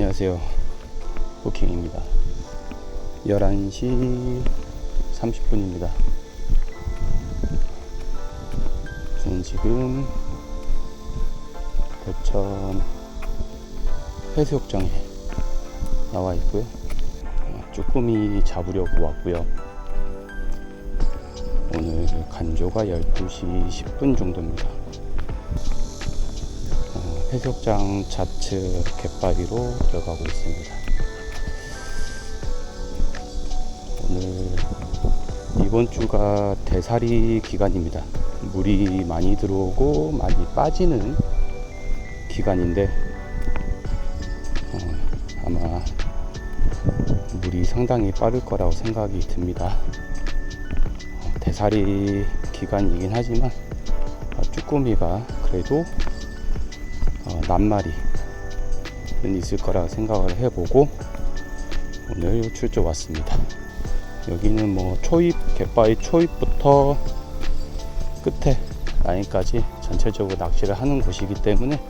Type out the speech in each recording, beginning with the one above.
안녕하세요. 부킹입니다. 11시 30분입니다. 저는 지금 대천 해수욕장에 나와 있고요. 어, 쭈꾸미 잡으려고 왔고요. 오늘 간조가 12시 10분 정도입니다. 어, 해수욕장 좌측 갯바위로 들어가고 있습니다. 오늘 이번 주가 대사리 기간입니다. 물이 많이 들어오고 많이 빠지는 기간인데 어, 아마 물이 상당히 빠를 거라고 생각이 듭니다. 어, 대사리 기간이긴 하지만 어, 쭈꾸미가 그래도 어, 낱마리는 있을 거라 생각을 해보고 오늘 출조 왔습니다. 여기는 뭐 초입 갯바위 초입부터 끝에 라인까지 전체적으로 낚시를 하는 곳이기 때문에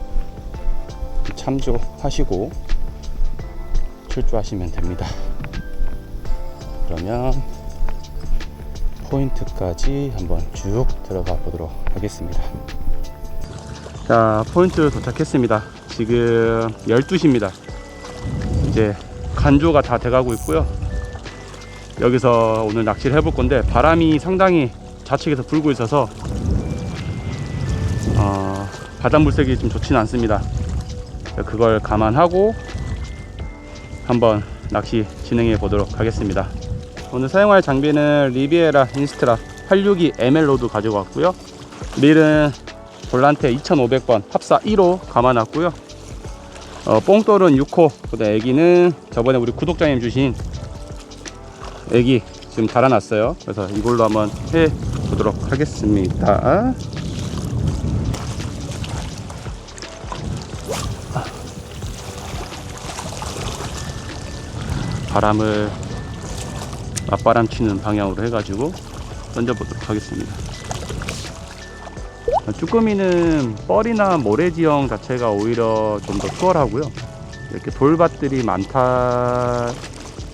참조하시고 출조하시면 됩니다. 그러면 포인트까지 한번 쭉 들어가 보도록 하겠습니다. 자, 포인트 도착했습니다. 지금 12시입니다. 이제 간조가 다 돼가고 있고요. 여기서 오늘 낚시를 해볼 건데 바람이 상당히 좌측에서 불고 있어서 어, 바닷물색이 좀 좋지는 않습니다. 그걸 감안하고 한번 낚시 진행해 보도록 하겠습니다. 오늘 사용할 장비는 리비에라 인스트라 862 ML 로드 가지고 왔고요. 밀은 볼란테 2500번 합사 1호 감아놨고요. 어, 뽕돌은 6호, 그다음 애기는 저번에 우리 구독자님 주신 애기 지금 달아놨어요. 그래서 이걸로 한번 해 보도록 하겠습니다. 바람을 맞바람 치는 방향으로 해가지고 던져보도록 하겠습니다. 쭈꾸미는 뻘이나 모래 지형 자체가 오히려 좀 더 수월하고요. 이렇게 돌밭들이 많다,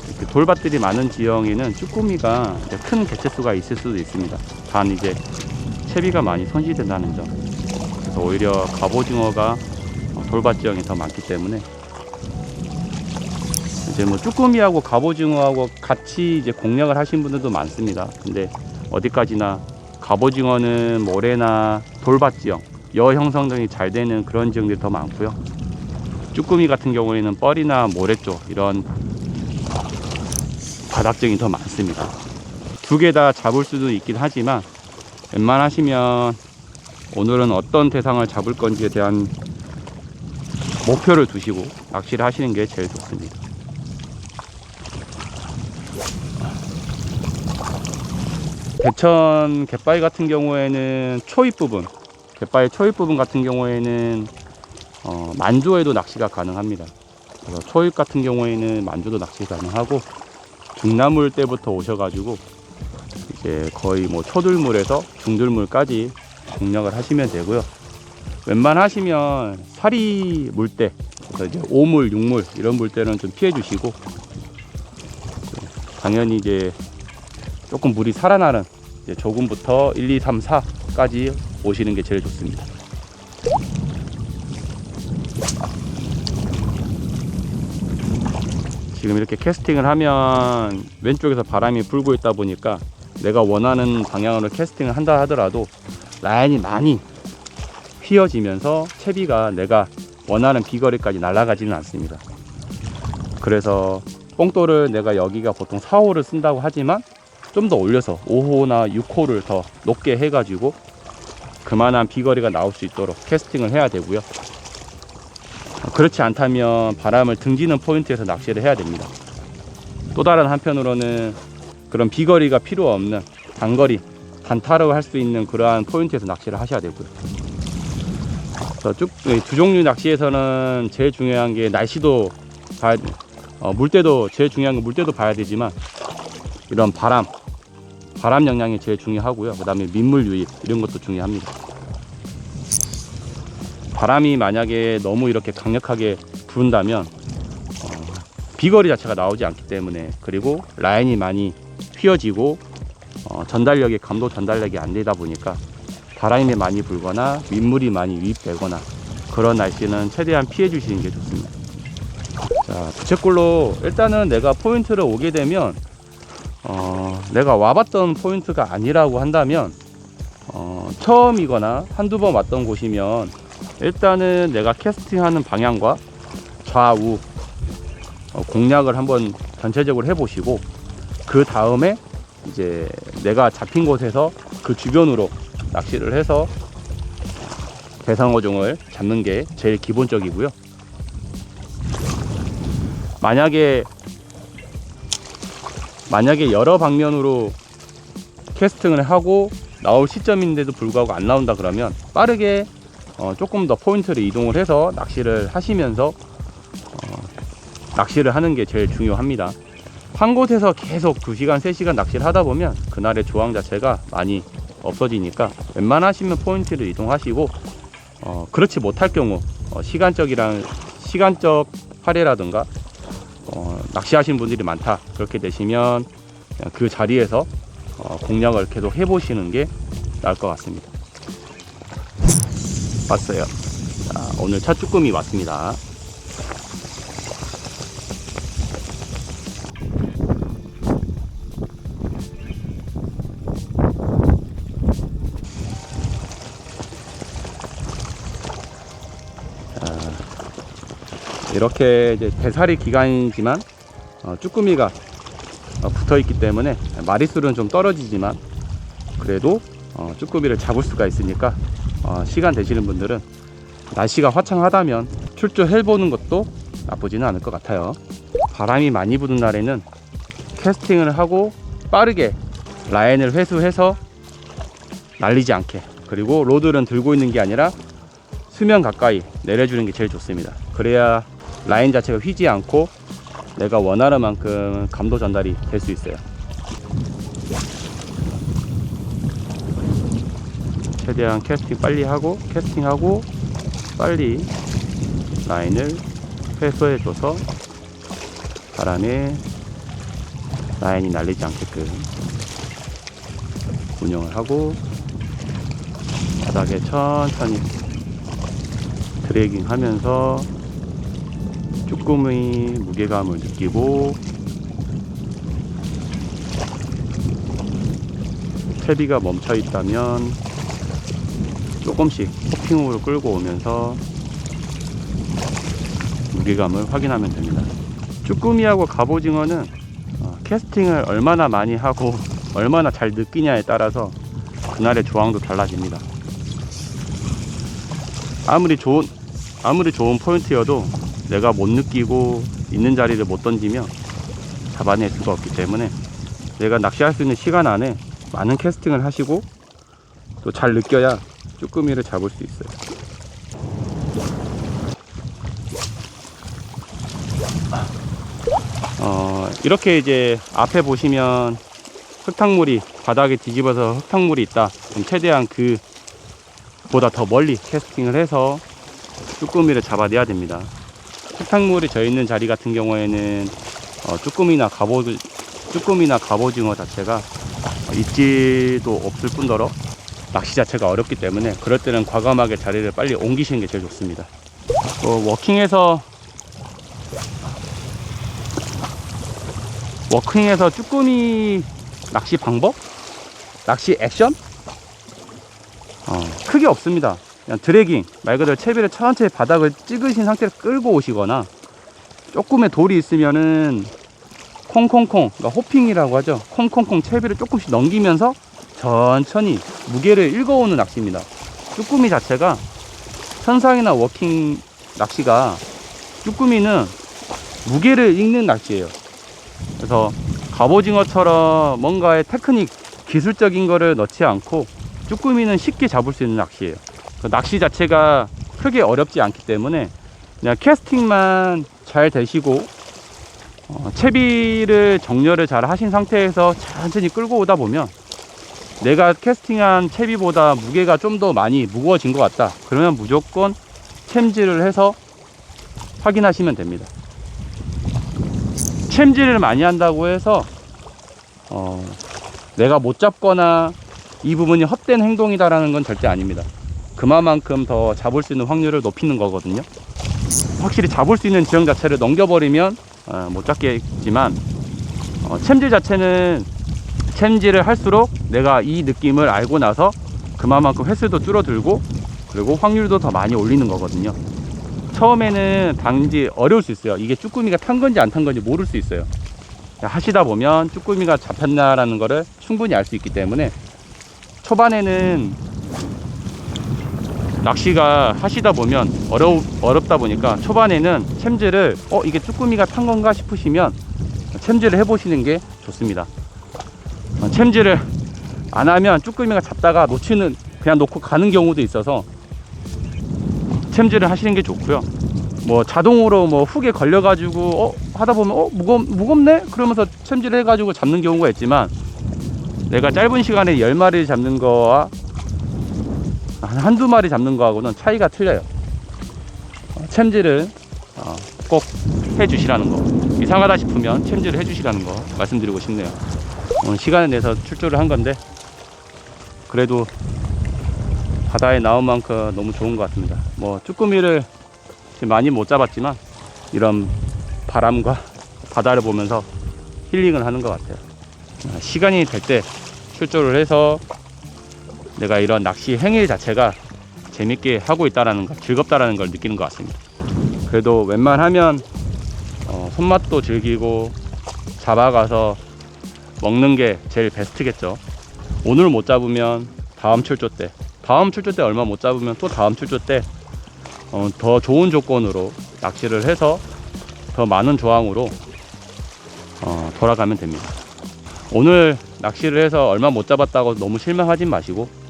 이렇게 돌밭들이 많은 지형에는 쭈꾸미가 큰 개체수가 있을 수도 있습니다. 단 이제 채비가 많이 손실된다는 점. 그래서 오히려 갑오징어가 돌밭 지형이 더 많기 때문에 이제 뭐 쭈꾸미하고 갑오징어하고 같이 이제 공략을 하신 분들도 많습니다. 근데 어디까지나 갑오징어는 모래나 돌밭 지형, 여 형성 등이 잘 되는 그런 지형들이 더 많고요. 쭈꾸미 같은 경우에는 뻘이나 모래 쪽 이런 바닥정이 더 많습니다. 두 개 다 잡을 수도 있긴 하지만 웬만하시면 오늘은 어떤 대상을 잡을 건지에 대한 목표를 두시고 낚시를 하시는 게 제일 좋습니다. 대천 갯바위 같은 경우에는 초입 부분, 갯바위 초입 부분 같은 경우에는 어, 만조에도 낚시가 가능합니다. 그래서 초입 같은 경우에는 만조도 낚시 가능하고 중나물 때부터 오셔가지고 이제 거의 뭐 초들물에서 중들물까지 공략을 하시면 되고요. 웬만하시면 사리 물때, 그래서 이제 오물, 육물 이런 물때는 좀 피해 주시고 당연히 이제 조금 물이 살아나는 조금부터 1, 2, 3, 4까지 오시는 게 제일 좋습니다. 지금 이렇게 캐스팅을 하면 왼쪽에서 바람이 불고 있다 보니까 내가 원하는 방향으로 캐스팅을 한다 하더라도 라인이 많이 휘어지면서 채비가 내가 원하는 비거리까지 날아가지는 않습니다. 그래서 뽕돌을 내가 여기가 보통 4호를 쓴다고 하지만 좀 더 올려서 5호나 6호를 더 높게 해가지고 그만한 비거리가 나올 수 있도록 캐스팅을 해야 되고요. 그렇지 않다면 바람을 등지는 포인트에서 낚시를 해야 됩니다. 또 다른 한편으로는 그런 비거리가 필요 없는 단거리, 단타로 할 수 있는 그러한 포인트에서 낚시를 하셔야 되고요. 이두 종류 낚시에서는 제일 중요한 게 날씨도 봐야, 어, 물때도 제일 중요한 건 물때도 봐야 되지만 이런 바람, 바람 영향이 제일 중요하고요. 그 다음에 민물 유입 이런 것도 중요합니다. 바람이 만약에 너무 이렇게 강력하게 부른다면 비거리 자체가 나오지 않기 때문에 그리고 라인이 많이 휘어지고 어, 전달력이 감도 전달력이 안 되다 보니까 바람이 많이 불거나 윗물이 많이 유입되거나 그런 날씨는 최대한 피해 주시는 게 좋습니다. 자, 부채꼴로 일단은 내가 포인트를 오게 되면 어, 내가 와봤던 포인트가 아니라고 한다면 어, 처음이거나 한두 번 왔던 곳이면 일단은 내가 캐스팅하는 방향과 좌우 어, 공략을 한번 전체적으로 해보시고 그 다음에 이제 내가 잡힌 곳에서 그 주변으로 낚시를 해서 대상어종을 잡는 게 제일 기본적이고요. 만약에 만약에 여러 방면으로 캐스팅을 하고 나올 시점인데도 불구하고 안 나온다 그러면 빠르게 어, 조금 더 포인트를 이동을 해서 낚시를 하시면서 어, 낚시를 하는 게 제일 중요합니다. 한 곳에서 계속 2시간, 3시간 낚시를 하다 보면 그날의 조항 자체가 많이 없어지니까 웬만하시면 포인트를 이동하시고 어, 그렇지 못할 경우 어, 시간적이랑 시간적 할애라든가 어, 낚시하시는 분들이 많다 그렇게 되시면 그 자리에서 어, 공략을 계속 해보시는 게 나을 것 같습니다. 왔어요. 자, 오늘 첫 쭈꾸미 왔습니다. 이렇게 이제 배살이 기간이지만 어, 쭈꾸미가 어, 붙어 있기 때문에 마리수는 좀 떨어지지만 그래도 어, 쭈꾸미를 잡을 수가 있으니까 어, 시간 되시는 분들은 날씨가 화창하다면 출조해 보는 것도 나쁘지는 않을 것 같아요. 바람이 많이 부는 날에는 캐스팅을 하고 빠르게 라인을 회수해서 날리지 않게 그리고 로드는 들고 있는 게 아니라 수면 가까이 내려주는 게 제일 좋습니다. 그래야 라인 자체가 휘지 않고 내가 원하는 만큼 감도 전달이 될 수 있어요. 최대한 캐스팅 빨리 하고 캐스팅하고 빨리 라인을 회수해줘서 바람에 라인이 날리지 않게끔 운영을 하고 바닥에 천천히 드래깅 하면서 쭈꾸미 무게감을 느끼고 채비가 멈춰 있다면 조금씩 호핑으로 끌고 오면서 무게감을 확인하면 됩니다. 쭈꾸미하고 갑오징어는 어, 캐스팅을 얼마나 많이 하고 얼마나 잘 느끼냐에 따라서 그날의 조항도 달라집니다. 아무리 좋은 아무리 좋은 포인트여도 내가 못 느끼고 있는 자리를 못 던지면 잡아낼 수가 없기 때문에 내가 낚시할 수 있는 시간 안에 많은 캐스팅을 하시고 또 잘 느껴야 쭈꾸미를 잡을 수 있어요. 어, 이렇게 이제 앞에 보시면 흙탕물이 바닥에 뒤집어서 흙탕물이 있다. 최대한 그 보다 더 멀리 캐스팅을 해서 쭈꾸미를 잡아내야 됩니다. 흙탕물이 져 있는 자리 같은 경우에는 어, 쭈꾸미나 갑오 쭈꾸미나 갑오징어 자체가 있지도 없을 뿐더러 낚시 자체가 어렵기 때문에 그럴 때는 과감하게 자리를 빨리 옮기시는 게 제일 좋습니다. 어, 워킹에서 워킹에서 쭈꾸미 낚시 방법? 낚시 액션? 어, 크게 없습니다. 그냥 드래깅, 말 그대로 채비를 천천히 바닥을 찍으신 상태로 끌고 오시거나 조금의 돌이 있으면은 콩콩콩, 그러니까 호핑이라고 하죠. 콩콩콩 채비를 조금씩 넘기면서 천천히 무게를 읽어오는 낚시입니다. 쭈꾸미 자체가 선상이나 워킹 낚시가 쭈꾸미는 무게를 읽는 낚시예요. 그래서 갑오징어처럼 뭔가의 테크닉, 기술적인 거를 넣지 않고 쭈꾸미는 쉽게 잡을 수 있는 낚시예요. 그 낚시 자체가 크게 어렵지 않기 때문에 그냥 캐스팅만 잘 되시고 어, 채비를 정렬을 잘 하신 상태에서 천천히 끌고 오다 보면 내가 캐스팅한 채비보다 무게가 좀 더 많이 무거워진 것 같다. 그러면 무조건 챔질을 해서 확인하시면 됩니다. 챔질을 많이 한다고 해서 어, 내가 못 잡거나 이 부분이 헛된 행동이다라는 건 절대 아닙니다. 그만큼 더 잡을 수 있는 확률을 높이는 거거든요. 확실히 잡을 수 있는 지형 자체를 넘겨버리면 어, 못 잡겠지만 어, 챔질 자체는 챔질을 할수록 내가 이 느낌을 알고 나서 그만큼 횟수도 줄어들고 그리고 확률도 더 많이 올리는 거거든요. 처음에는 단지 어려울 수 있어요. 이게 쭈꾸미가 탄 건지 안 탄 건지 모를 수 있어요. 하시다 보면 쭈꾸미가 잡혔나라는 거를 충분히 알 수 있기 때문에 초반에는 낚시가 하시다 보면 어려 어렵다 보니까 초반에는 챔질을 어 이게 쭈꾸미가 탄 건가 싶으시면 챔질을 해보시는 게 좋습니다. 어, 챔질을 안 하면 쭈꾸미가 잡다가 놓치는 그냥 놓고 가는 경우도 있어서 챔질을 하시는 게 좋고요. 뭐 자동으로 뭐 훅에 걸려가지고 어 하다 보면 어 무겁 무겁네 그러면서 챔질을 해가지고 잡는 경우가 있지만 내가 짧은 시간에 10마리 잡는 거와 한 한두 마리 잡는 거하고는 차이가 틀려요. 어, 챔질을 어, 꼭 해주시라는 거. 이상하다 싶으면 챔질을 해주시라는 거 말씀드리고 싶네요. 오늘 시간을 내서 출조를 한 건데 그래도 바다에 나온 만큼 너무 좋은 것 같습니다. 뭐 쭈꾸미를 많이 못 잡았지만 이런 바람과 바다를 보면서 힐링을 하는 것 같아요. 어, 시간이 될 때 출조를 해서 내가 이런 낚시 행위 자체가 재밌게 하고 있다라는 거, 즐겁다라는 걸 느끼는 것 같습니다. 그래도 웬만하면 어, 손맛도 즐기고 잡아가서 먹는 게 제일 베스트겠죠. 오늘 못 잡으면 다음 출조 때, 다음 출조 때 얼마 못 잡으면 또 다음 출조 때 어, 더 좋은 조건으로 낚시를 해서 더 많은 조항으로 어, 돌아가면 됩니다. 오늘 낚시를 해서 얼마 못 잡았다고 너무 실망하진 마시고 어,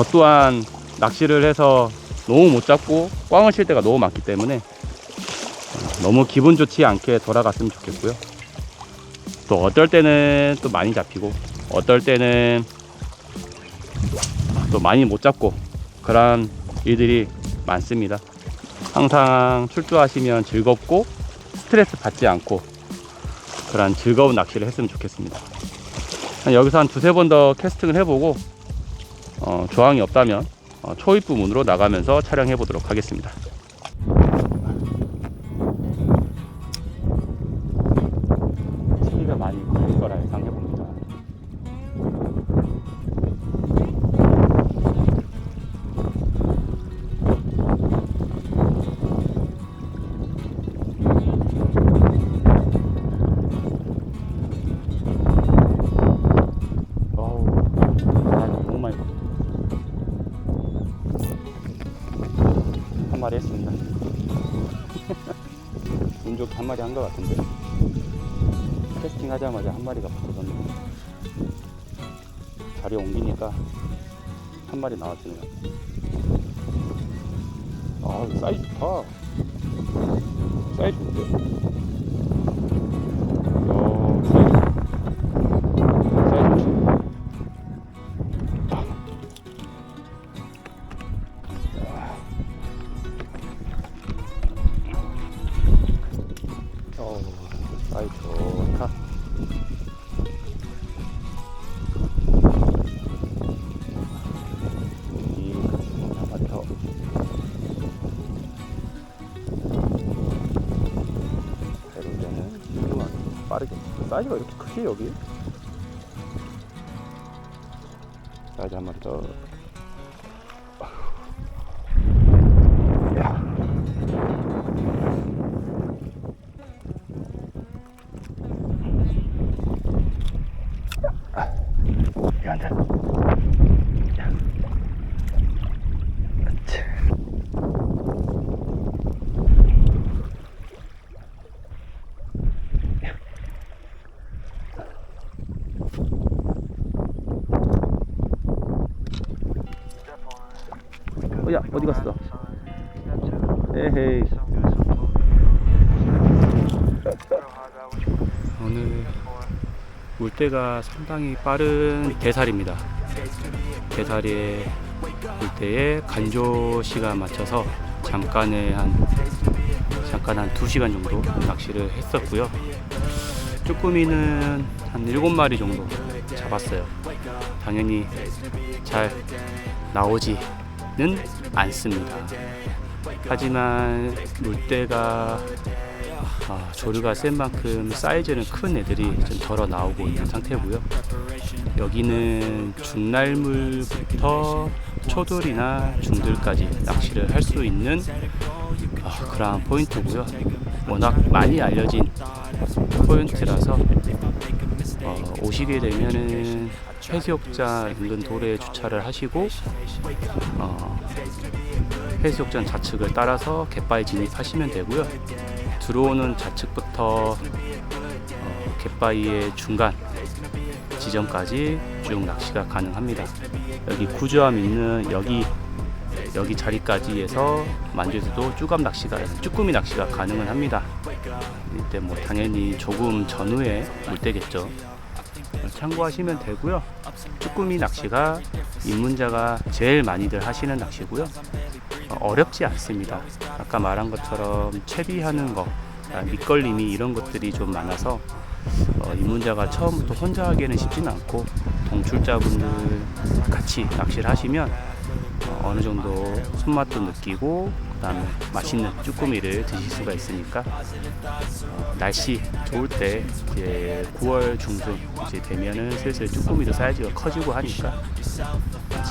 저 또한 낚시를 해서 너무 못 잡고 꽝을 칠 때가 너무 많기 때문에 어, 너무 기분 좋지 않게 돌아갔으면 좋겠고요. 또 어떨 때는 또 많이 잡히고 어떨 때는 또 많이 못 잡고 그런 일들이 많습니다. 항상 출조하시면 즐겁고 스트레스 받지 않고 그런 즐거운 낚시를 했으면 좋겠습니다. 한 여기서 한 두세 번 더 캐스팅을 해보고 어, 조항이 없다면 어, 초입 부문으로 나가면서 촬영해 보도록 하겠습니다. 운 좋게 한 마리 한 것 같은데. 캐스팅 하자마자 한 마리가 붙어졌네요. 자리 옮기니까 한 마리 나왔습니다. 아, 사이즈 좋다. 사이즈 좋은 사이즈가 이렇게 크지, 여기? 사이즈 한 마리 더. 야. 여기 앉 물때가 상당히 빠른 개살입니다. 개살의 물때에 간조 시간 맞춰서 잠깐의 한 잠깐 한 2시간 정도 낚시를 했었고요. 쭈꾸미는 한 7마리 정도 잡았어요. 당연히 잘 나오지는 않습니다. 하지만 물때가 아, 조류가 센 만큼 사이즈는 큰 애들이 좀 덜어 나오고 있는 상태고요. 여기는 중날물부터 초돌이나 중들까지 낚시를 할 수 있는 아, 그러한 포인트고요. 워낙 많이 알려진 포인트라서 어, 오시게 되면은 해수욕장 인근 도로에 주차를 하시고 어, 해수욕장 좌측을 따라서 갯바에 진입하시면 되고요. 들어오는 좌측부터 어, 갯바위의 중간 지점까지 쭉 낚시가 가능합니다. 여기 구조함 있는 여기 여기 자리까지 해서 만주에서도 쭈감 낚시가 쭈꾸미 낚시가 가능은 합니다. 이때 뭐 당연히 조금 전후에 물때겠죠. 참고하시면 되고요. 쭈꾸미 낚시가 입문자가 제일 많이들 하시는 낚시고요. 어, 어렵지 않습니다. 아까 말한 것처럼 채비하는 거, 아, 밑걸림이 이런 것들이 좀 많아서 어, 입문자가 처음부터 혼자 하기에는 쉽지는 않고 동출자분들 같이 낚시를 하시면 어, 어느 정도 손맛도 느끼고 그다음에 맛있는 쭈꾸미를 드실 수가 있으니까 어, 날씨 좋을 때 이제 9월 중순 이제 되면은 슬슬 쭈꾸미도 사이즈가 커지고 하니까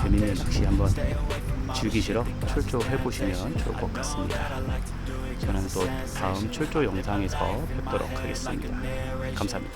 재밌는 낚시 한번 즐기시러 출조해 보시면 좋을 것 같습니다. 저는 또 다음 출조 영상에서 뵙도록 하겠습니다. 감사합니다.